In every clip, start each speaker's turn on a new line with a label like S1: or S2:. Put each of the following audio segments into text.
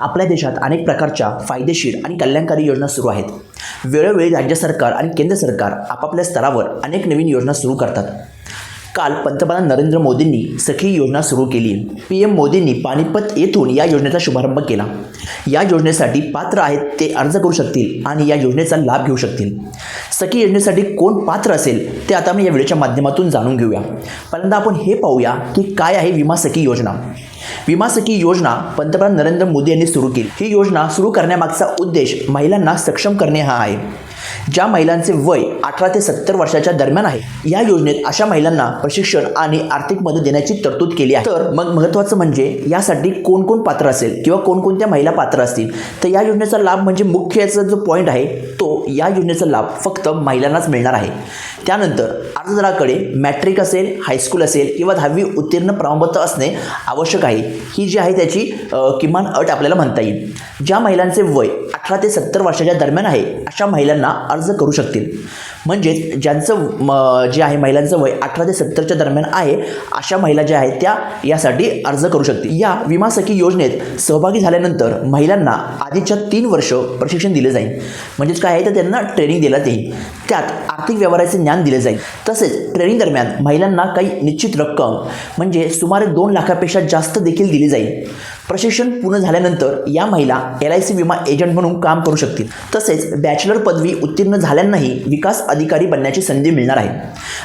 S1: आपल्या देशात अनेक प्रकारच्या फायदेशीर आणि कल्याणकारी योजना सुरू आहेत. वेळोवेळी राज्य सरकार आणि केंद्र सरकार आपापल्या स्तरावर अनेक नवीन योजना सुरू करतात. काल पंतप्रधान नरेंद्र मोदींनी सखी योजना सुरू केली. पी एम मोदींनी पानिपत येथून या योजनेचा शुभारंभ केला. या योजनेसाठी पात्र आहेत ते अर्ज करू शकतील आणि या योजनेचा लाभ घेऊ शकतील. सखी योजनेसाठी कोण पात्र असेल ते आता मी या व्हिडिओच्या माध्यमातून जाणून घेऊया. पहिल्यांदा आपण हे पाहूया की काय आहे विमा सखी योजना. विमा सखी योजना पंतप्रधान नरेंद्र मोदी यांनी सुरू केली. ही योजना सुरू करण्यामागचा उद्देश महिलांना सक्षम करणे हा आहे. ज्या महिलांचे वय अठरा ते सत्तर वर्षाच्या दरम्यान आहे. या योजनेत अशा महिलांना प्रशिक्षण आणि आर्थिक मदत देण्याची तरतूद केली आहे. तर मग महत्त्वाचं म्हणजे यासाठी कोण कोण पात्र असेल किंवा कोणकोणत्या महिला पात्र असतील? तर या योजनेचा लाभ म्हणजे मुख्य याचा जो पॉईंट आहे तो या योजनेचा लाभ फक्त महिलांनाच मिळणार आहे. त्यानंतर अर्जदाराकडे मॅट्रिक असेल हायस्कूल असेल किंवा दहावी उत्तीर्ण प्रमाणपत्र असणे आवश्यक आहे. ही जी आहे त्याची किमान अट आपल्याला म्हणता येईल. ज्या महिलांचे वय अठरा ते सत्तर वर्षाच्या दरम्यान आहे अशा महिलांना अर्ज करू शकतील. म्हणजेच ज्यांचं म, जे आहे महिलांचं वय अठरा ते सत्तरच्या दरम्यान आहे अशा महिला ज्या आहेत त्या यासाठी अर्ज करू शकतील. या विमा सखी योजनेत सहभागी झाल्यानंतर महिलांना आधीच्या तीन वर्ष प्रशिक्षण दिले जाईल. म्हणजेच काय आहे तर त्यांना ट्रेनिंग दिलं जाईल. त्यात आर्थिक व्यवहाराचे ज्ञान दिले जाईल. तसेच ट्रेनिंग दरम्यान महिलांना काही निश्चित रक्कम म्हणजे सुमारे दोन लाखापेक्षा जास्त देखील दिली जाईल. प्रशिक्षण पूर्ण झाल्यानंतर या महिला एल आय सी विमा एजंट म्हणून काम करू शकतील. तसेच बॅचलर पदवी उत्तीर्ण झाल्यांनाही विकास अधिकारी बनण्याची संधी मिळणार आहे.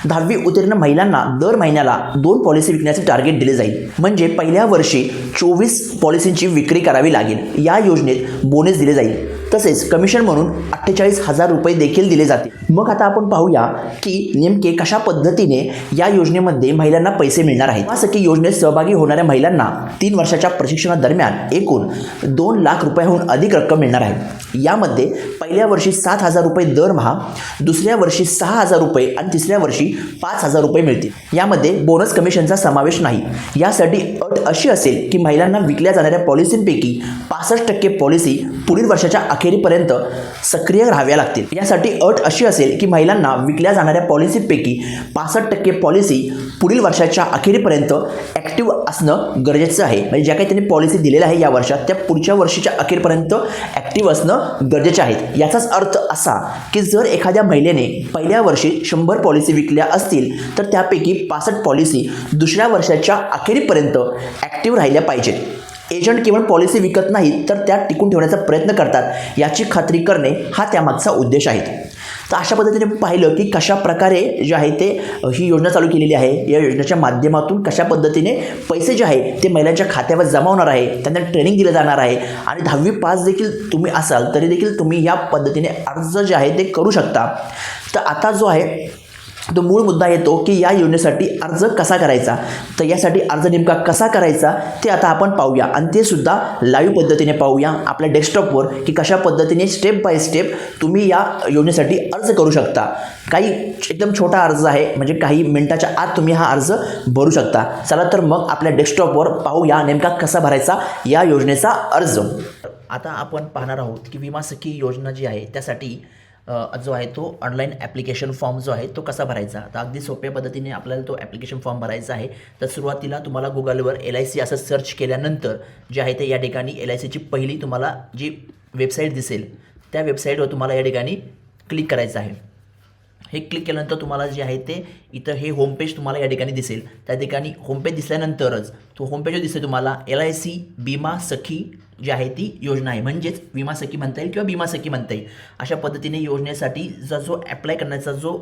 S1: दहावी उत्तीर्ण महिलांना दर महिन्याला दोन पॉलिसी विकण्याचे टार्गेट दिले जाईल. म्हणजे पहिल्या वर्षी चोवीस पॉलिसींची विक्री करावी लागेल. या योजनेत बोनस दिले जाईल. तसेच कमिशन म्हणून अठ्ठेचाळीस हजार रुपये देखील दिले जातील. मग आता आपण पाहूया की नेमके कशा पद्धतीने या योजनेमध्ये महिलांना पैसे मिळणार आहेत? असं की योजनेत सहभागी होणाऱ्या महिलांना तीन वर्षाच्या प्रशिक्षणादरम्यान एकूण दोन लाख रुपयाहून अधिक रक्कम मिळणार आहे. यामध्ये पहिल्या वर्षी सात हजार रुपये दरमहा दुसऱ्या वर्षी सहा हजार रुपये आणि तिसऱ्या वर्षी पाच हजार रुपये मिळतील. यामध्ये बोनस कमिशनचा समावेश नाही. यासाठी अट अशी असेल की महिलांना विकल्या जाणाऱ्या पॉलिसींपैकी पासष्ट टक्के पॉलिसी पुढील वर्षाच्या अखेरीपर्यंत सक्रिय राहाव्या लागतील. यासाठी अट अशी असेल की महिलांना विकल्या जाणाऱ्या पॉलिसीपैकी पासष्ट टक्के पॉलिसी पुढील वर्षाच्या अखेरीपर्यंत ॲक्टिव्ह असणं गरजेचं आहे. म्हणजे ज्या काही त्यांनी पॉलिसी दिलेल्या आहे या वर्षात त्या पुढच्या वर्षीच्या अखेरपर्यंत ॲक्टिव्ह असणं गरजेचे आहेत याचाच अर्थ असा की जर एखाद्या महिलेने पहिल्या वर्षी शंभर पॉलिसी विकल्या असतील तर त्यापैकी पासष्ट पॉलिसी दुसऱ्या वर्षाच्या अखेरीपर्यंत ॲक्टिव्ह राहिल्या पाहिजेत. एजंट केवळ पॉलिसी विकत नाहीत तर त्या टिकून ठेवण्याचा प्रयत्न करतात. याची खात्री करणे हा त्यामागचा उद्देश आहे. तर अशा पद्धतीने पाहिलं की कशा प्रकारे जे आहे ते ही योजना चालू केलेली आहे. या योजनेच्या माध्यमातून कशा पद्धतीने पैसे जे आहे ते महिलांच्या खात्यावर जमा होणार आहे त्यांना ट्रेनिंग दिलं जाणार आहे आणि दहावी पास देखील तुम्ही असाल तरी देखील तुम्ही या पद्धतीने अर्ज जे आहे ते करू शकता. तर आता जो आहे तो मूळ मुद्दा येतो की या योजनेसाठी अर्ज कसा करायचा? तर यासाठी अर्ज नेमका कसा करायचा ते आता आपण पाहूया. आणि ते सुद्धा लाईव्ह पद्धतीने पाहूया आपल्या डेस्कटॉपवर की कशा पद्धतीने स्टेप बाय स्टेप तुम्ही या योजनेसाठी अर्ज करू शकता. काही एकदम छोटा अर्ज आहे म्हणजे काही मिनटाच्या आत तुम्ही हा अर्ज भरू शकता. चला तर मग आपल्या डेस्कटॉपवर पाहूया नेमका कसा भरायचा या योजनेचा अर्ज. आता आपण पाहणार आहोत की विमा सखी योजना जी आहे त्यासाठी जो आहे तो ऑनलाईन ॲप्लिकेशन फॉर्म जो आहे तो कसा भरायचा? तर अगदी सोप्या पद्धतीने आपल्याला तो ॲप्लिकेशन फॉर्म भरायचा आहे. तर सुरुवातीला तुम्हाला गुगलवर एल आय सी असं सर्च केल्यानंतर जे आहे ते या ठिकाणी एल आय सीची पहिली तुम्हाला जी वेबसाईट दिसेल त्या वेबसाईटवर तुम्हाला या ठिकाणी क्लिक करायचं आहे. हे क्लिक केल्यानंतर तुम्हाला जे आहे ते इथं हे होमपेज तुम्हाला या ठिकाणी दिसेल. त्या ठिकाणी होमपेज दिसल्यानंतरच तो होमपेज दिसेल तुम्हाला एल आय सी विमा सखी जी आहे ती योजना आहे. म्हणजेच विमा सखी म्हणता येईल किंवा विमा सखी म्हणता येईल. अशा पद्धतीने योजनेसाठी जो जो ॲप्लाय करण्याचा जो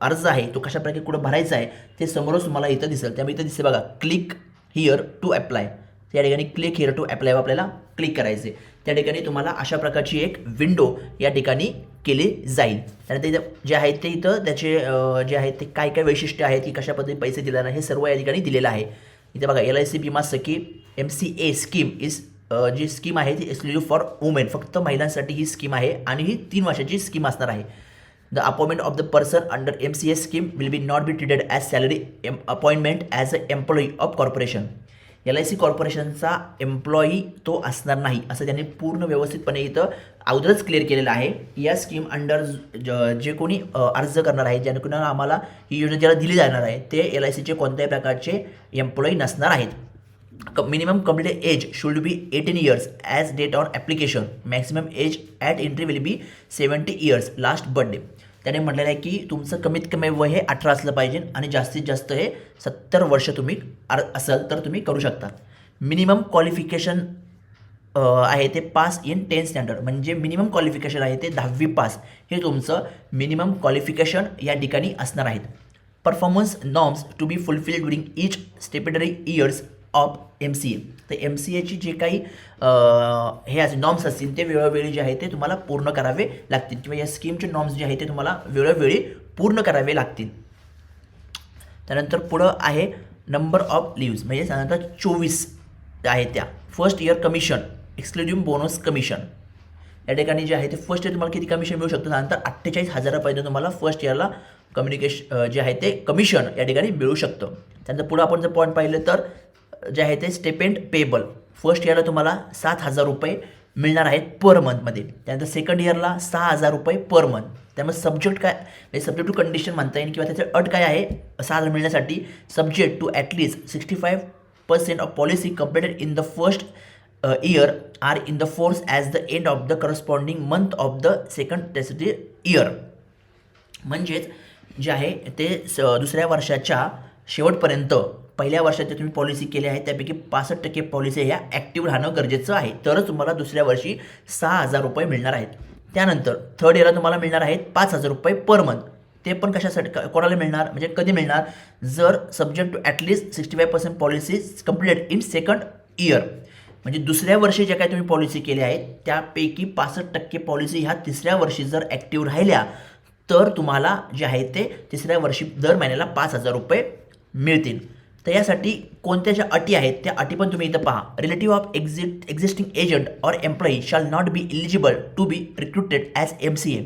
S1: अर्ज आहे तो कशा प्रकारे कुठं भरायचा आहे ते समोरच तुम्हाला इथं दिसेल. त्यामुळे इथं दिसेल बघा क्लिक हिअर टू अप्लाय त्या ठिकाणी क्लिक हिअर टू ॲप्लाय आपल्याला क्लिक करायचे त्या ठिकाणी तुम्हाला अशा प्रकारची एक विंडो या ठिकाणी केली जाईल. त्यानंतर इथं जे आहेत ते इथं त्याचे जे आहे ते काय काय वैशिष्ट्य आहेत की कशा पद्धतीने पैसे दिले जाणार हे सर्व या ठिकाणी दिलेलं आहे. इथे बघा L I C Bima Sakhi M C A scheme is G scheme आहे ती एक्सक्लुझिव्ह फॉर वुमेन फक्त महिलांसाठी ही स्कीम आहे आणि ही तीन वर्षाची स्कीम असणार आहे. The appointment of the person under M C S scheme will be not be treated as salary M appointment as a employee of corporation L I C कॉर्पोरेशनचा employee तो असणार नाही असं त्यांनी पूर्ण व्यवस्थितपणे इथं अगोदरच क्लिअर केलेलं आहे. या स्कीम अंडर जे कोणी अर्ज करणार आहे ज्याने आम्हाला ही योजना ज्याला दिली जाणार आहे ते एल आय सीचे कोणत्याही प्रकारचे एम्प्लॉई नसणार आहेत. क minimum complete age should be eighteen years as date on application maximum age at entry will be seventy years last birthday त्याने म्हटलेलं आहे की तुमचं कमीत कमी वय हे अठरा असलं पाहिजे आणि जास्तीत जास्त हे सत्तर वर्ष तुम्ही आर असाल तर तुम्ही करू शकता. मिनिमम क्वालिफिकेशन आहे ते पास इन टेन स्टँडर्ड. म्हणजे मिनिमम क्वालिफिकेशन आहे ते दहावी पास. हे तुमचं मिनिमम क्वालिफिकेशन या ठिकाणी असणार आहेत. Performance norms to be fulfil during each stipendiary years of M C A तर एम सी एची जे काही हे असे नॉर्म्स असतील ते वेळोवेळी जे आहे ते तुम्हाला पूर्ण करावे लागतील. किंवा या स्कीमचे नॉर्म्स जे आहे ते तुम्हाला वेळोवेळी पूर्ण करावे लागतील. त्यानंतर पुढं आहे नंबर ऑफ लिव्ज म्हणजे साधारणतः चोवीस आहे त्या. First year commission exclusive bonus commission या ठिकाणी जे आहे ते फर्स्ट इयर तुम्हाला किती कमिशन मिळू शकतं? त्यानंतर अठ्ठेचाळीस हजारापर्यंत तुम्हाला फर्स्ट इयरला कम्युनिकेशन जे आहे ते कमिशन या ठिकाणी मिळू शकतं. त्यानंतर पुढं आपण जर पॉईंट पाहिलं तर जे आहे ते स्टेपेंड पेबल फर्स्ट इयरला तुम्हाला सात हजार रुपये मिळणार आहेत पर मंथमध्ये त्यानंतर सेकंड इयरला सहा हजार रुपये पर मंथ त्यामुळे सब्जेक्ट काय म्हणजे सब्जेक्ट टू कंडिशन म्हणता येईल किंवा त्याचं अट काय आहे सहा हजार मिळण्यासाठी subject to at least sixty five percent of policy completed in the first year are in the force as the end of the corresponding month of the second टेसिटी year म्हणजेच जे आहे ते स दुसऱ्या वर्षाच्या शेवटपर्यंत पहिल्या वर्षात जे तुम्ही पॉलिसी केल्या आहेत त्यापैकी पासष्ट टक्के पॉलिसी ह्या ॲक्टिव्ह राहणं गरजेचं आहे. तरच तुम्हाला दुसऱ्या वर्षी सहा हजार रुपये मिळणार आहेत. त्यानंतर थर्ड इयरला तुम्हाला मिळणार आहेत पाच हजार रुपये पर मंथ ते पण कशासाठी कोणाला मिळणार? म्हणजे कधी मिळणार? जर subject to at least sixty five percent policies complete in second year म्हणजे दुसऱ्या वर्षी ज्या काही तुम्ही पॉलिसी केल्या आहेत त्यापैकी पासष्ट टक्के पॉलिसी ह्या तिसऱ्या वर्षी जर ॲक्टिव्ह राहिल्या तर तुम्हाला जे आहे ते तिसऱ्या वर्षी दर महिन्याला पाच हजार रुपये मिळतील. तर यासाठी कोणत्या ज्या अटी आहेत त्या अटी पण तुम्ही इथं पहा. Relative of exit existing agent or employee shall not be eligible to be recruited as M C A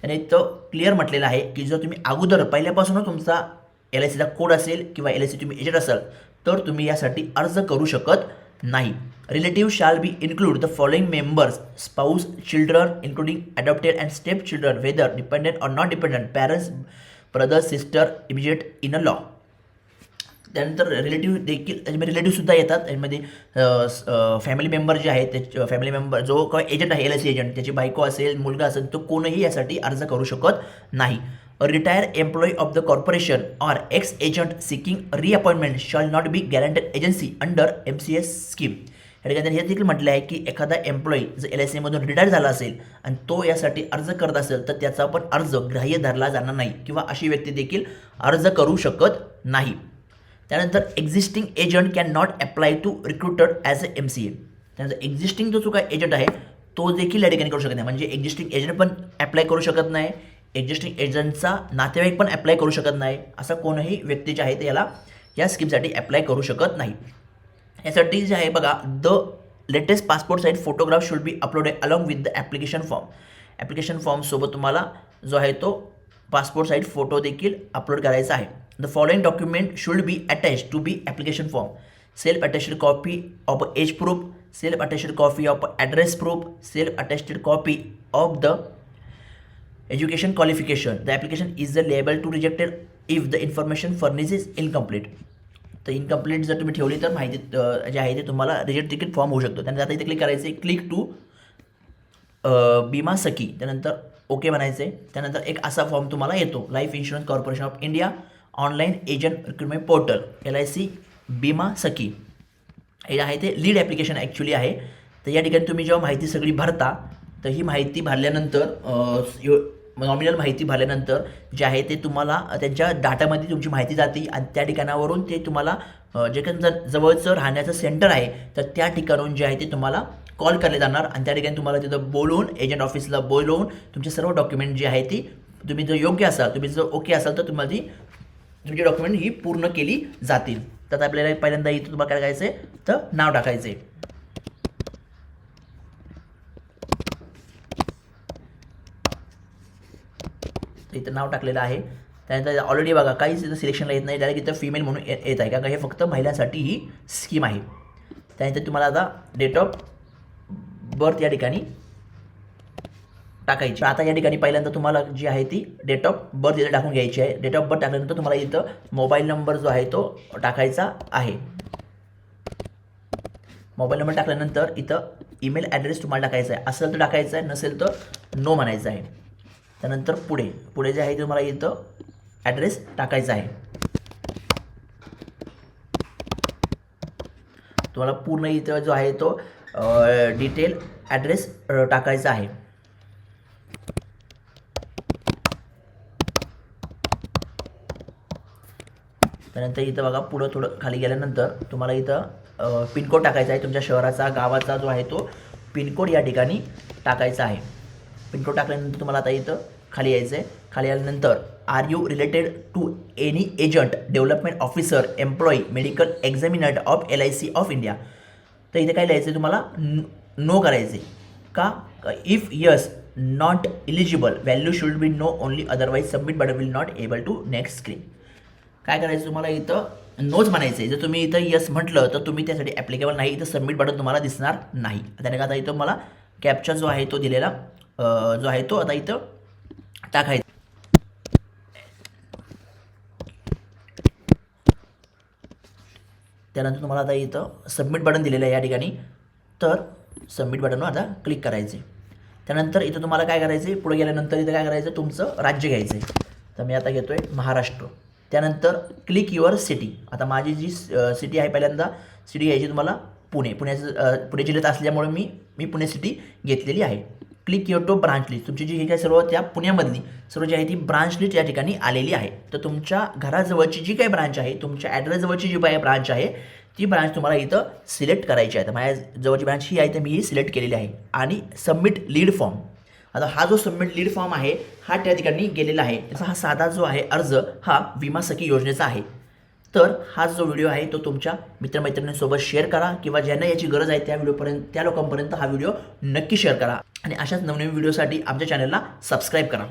S1: त्याने इथं क्लिअर म्हटलेलं आहे की जर तुम्ही अगोदर पहिल्यापासूनच तुमचा एल आय सीचा कोड असेल किंवा एल आय सी तुम्ही एजंट असाल तर तुम्ही यासाठी अर्ज करू शकत नाही. Relative shall be include the following members spouse children including adopted and step children whether dependent or not dependent parents brother sister immediate in a law त्यानंतर रिलेटिव्ह देखील म्हणजे त्याच्यामध्ये रिलेटिव्हसुद्धा येतात. त्याच्यामध्ये फॅमिली मेंबर जे आहेत ते फॅमिली मेंबर जो काही एजंट आहे एल आय सी एजंट त्याची बायको असेल मुलगा असेल तो कोणही यासाठी अर्ज करू शकत नाही. Retire employee of the corporation or ex agent seeking reappointment shall not be guaranteed agency under M C S scheme या ठिकाणी हे देखील म्हटलं आहे की एखादा एम्प्लॉई जर एल आय सीमधून रिटायर झाला असेल आणि तो यासाठी अर्ज करत असेल तर त्याचा पण अर्ज ग्राह्य धरला जाणार नाही किंवा अशी व्यक्ती देखील अर्ज करू शकत नाही. त्यानंतर existing agent can not apply to recruited as a M C A त्यानंतर एक्झिस्टिंग जो जो काय एजंट आहे तो देखील या ठिकाणी करू शकत नाही. म्हणजे एक्झिस्टिंग एजंट पण अप्लाय करू शकत नाही. एक्झिस्टिंग एजंटचा नातेवाईक पण अप्लाय करू शकत नाही. असा कोणही व्यक्ती जे आहे ते याला या स्कीमसाठी अप्लाय करू शकत नाही. यासाठी जे आहे बघा the latest passport size photograph should be uploaded along with the application form application फॉर्मसोबत तुम्हाला जो आहे तो पासपोर्ट साईज फोटो देखील अपलोड करायचा आहे. The following document should be attach to be application form self attested copy of age proof self attested copy of address proof self attested copy of the education qualification. The application is the liable to rejected if the information furnished is incomplete. तर incomplete जर तुम्ही ठेवली तर माहिती जे आहे ते तुम्हाला रिजेक्ट तिकीट फॉर्म होऊ शकतो. त्यानंतर आता इथे क्लिक करायचे क्लिक टू बीमा सखी. त्यानंतर ओके म्हणायचे त्यानंतर एक असा फॉर्म तुम्हाला येतो. Life insurance corporation of India online agent recruitment portal L I C Bima Sakhi. हे आहे ते लीड ॲप्लिकेशन ॲक्च्युली आहे. तर या ठिकाणी तुम्ही जेव्हा माहिती सगळी भरता तर ही माहिती भरल्यानंतर नॉमिनल माहिती भरल्यानंतर जे आहे ते तुम्हाला त्यांच्या डाटामध्ये तुमची माहिती जाते आणि त्या ठिकाणावरून ते तुम्हाला जे काही जर जवळचं राहण्याचं सेंटर आहे तर त्या ठिकाणून जे आहे ते तुम्हाला कॉल करले जाणार आणि त्या ठिकाणी तुम्हाला तिथं बोलवून एजंट ऑफिसला बोलवून तुमचे सर्व डॉक्युमेंट जे आहे ती तुम्ही जर योग्य असाल तुम्ही जर ओके असाल तर तुम्हाला ती तुमची डॉक्युमेंट ही पूर्ण केली जातील. तर आता आपल्याला पहिल्यांदा इथं तुम्हाला काय आहे तर नाव टाकायचं आहे इथं नाव टाकलेलं आहे. त्यानंतर ऑलरेडी बघा काहीच इथं सिलेक्शनला येत नाही. डायरेक्ट इथं फिमेल म्हणून येत आहे. कारण का हे फक्त महिलांसाठी ही स्कीम आहे. त्यानंतर तुम्हाला आता डेट ऑफ बर्थ या ठिकाणी टाकायची. आता या ठिकाणी पहिल्यांदा तुम्हाला जी आहे ती डेट ऑफ बर्थ इथं टाकून घ्यायची आहे. डेट ऑफ बर्थ टाकल्यानंतर तुम्हाला इथं मोबाईल नंबर जो आहे तो टाकायचा आहे. मोबाईल नंबर टाकल्यानंतर इथं ईमेल ॲड्रेस तुम्हाला टाकायचा आहे. असेल तर टाकायचं आहे नसेल तर नो म्हणायचं आहे. त्यानंतर पुढे पुढे जे आहे तुम्हाला इथं ॲड्रेस टाकायचा आहे. तुम्हाला पूर्ण इथं जो आहे तो डिटेल ॲड्रेस टाकायचा आहे. त्यानंतर इथं बघा पुढं थोडं खाली गेल्यानंतर तुम्हाला इथं पिनकोड टाकायचा आहे. तुमच्या शहराचा गावाचा जो आहे तो पिनकोड या ठिकाणी टाकायचा आहे. पिनकोड टाकल्यानंतर तुम्हाला आता इथं खाली यायचं आहे खाली आल्यानंतर are you related to any agent development officer employee medical examiner of L I C of India तर इथे काय लिहायचं आहे तुम्हाला? नो करायचे का? If yes not eligible value should be no only otherwise submit but will not able to next screen काय करायचं तुम्हाला इथं? नोच म्हणायचं आहे जर तुम्ही इथं यस म्हटलं तर तुम्ही त्यासाठी ॲप्लिकेबल नाही. इथं सबमिट बटन तुम्हाला दिसणार नाही. त्याने आता इथं मला कॅपचा जो आहे तो दिलेला जो आहे तो आता इथं टाकायचा. त्यानंतर तुम्हाला आता इथं सबमिट बटन दिलेलं आहे या ठिकाणी. तर सबमिट बटनवर आता क्लिक करायचे त्यानंतर इथं तुम्हाला काय करायचं आहे पुढे गेल्यानंतर इथं काय करायचं तुमचं राज्य घ्यायचं आहे तर मी आता घेतो आहे महाराष्ट्र. त्यानंतर क्लिक युअर सिटी आता माझी जी सिटी आहे पहिल्यांदा सिटी घ्यायची तुम्हाला पुणे. पुण्याचं पुणे जिल्ह्यात असल्यामुळे मी मी पुणे सिटी घेतलेली आहे. Click your to branch list तुमची जी हे काय सर्व त्या पुण्यामधली सर्व जी आहे ती ब्रांच लिस्ट या ठिकाणी आलेली आहे. तर तुमच्या घराजवळची जी काही ब्रांच आहे तुमच्या ॲड्रेसजवळची जी काही ब्रांच आहे ती ब्रांच तुम्हाला इथं सिलेक्ट करायची आहे. तर माझ्या जवळची ब्रांच ही आहे तर मी ही सिलेक्ट केलेली आहे. आणि सबमिट लीड फॉर्म आता हा जो सबमिट लीड फॉर्म आहे हा त्या ठिकाणी गेलेला आहे. त्याचा हा साधा जो आहे अर्ज हा विमा सखी योजनेचा आहे. तर हा जो व्हिडिओ आहे तो तुमच्या मित्रमैत्रिणींसोबत शेअर करा किंवा ज्यांना याची गरज आहे त्या व्हिडिओपर्यंत त्या लोकांपर्यंत हा व्हिडिओ नक्की शेअर करा. आणि अशाच नवनवीन व्हिडिओसाठी आमच्या चॅनलला सबस्क्राईब करा.